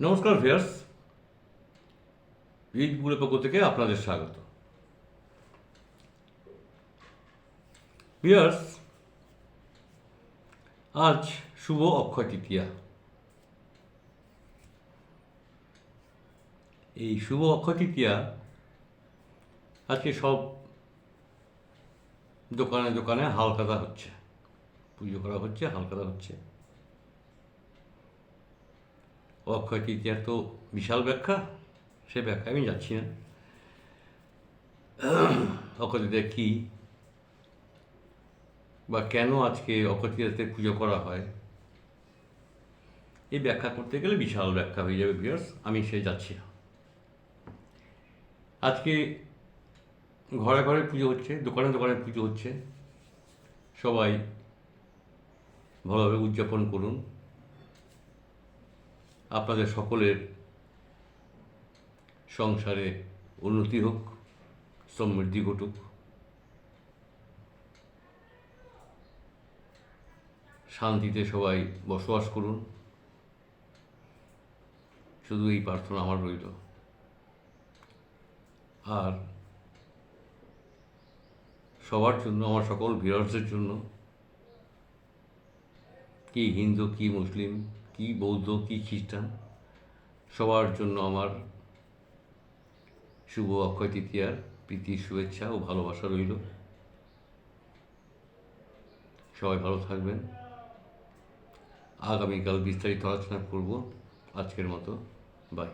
নমস্কার ভিয়ার্স গুলের পক্ষ থেকে আপনাদের স্বাগত। ভিয়ার্স আজ শুভ অক্ষয় তৃতীয়া। এই শুভ অক্ষয় তৃতীয়া আজকে সব দোকানে দোকানে হালকাতা হচ্ছে। পুজো করা হচ্ছে হালকাতা হচ্ছে। অক্ষয় তৃতীয়ার তো বিশাল ব্যাখ্যা, সে ব্যাখ্যা আমি যাচ্ছি না। অক্ষয় তৃতীয়া কী বা কেন আজকে অক্ষয় তৃতীয়াতে পুজো করা হয়? এই ব্যাখ্যা করতে গেলে বিশাল ব্যাখ্যা হয়ে যাবে বিয়ার্স আমি সে যাচ্ছি না। আজকে ঘরে ঘরে পুজো হচ্ছে, দোকানে দোকানে পুজো হচ্ছে। সবাই ভালোভাবে উদযাপন করুন। আপনাদের সকলের সংসারে উন্নতি হোক সমৃদ্ধি ঘটুক। শান্তিতে সবাই বসবাস করুন। শুধু এই প্রার্থনা আমার রইল। আর সবার জন্য, আমার সকল ভিউয়ার্সের জন্য, কি হিন্দু, কি মুসলিম কি বৌদ্ধ, কি খ্রিস্টান, সবার জন্য আমার শুভ অক্ষয় তৃতীয়ার প্রীতির শুভেচ্ছা ও ভালোবাসা রইল। সবাই ভালো থাকবেন। আগামীকাল বিস্তারিত আলোচনা করব। আজকের মতো বাই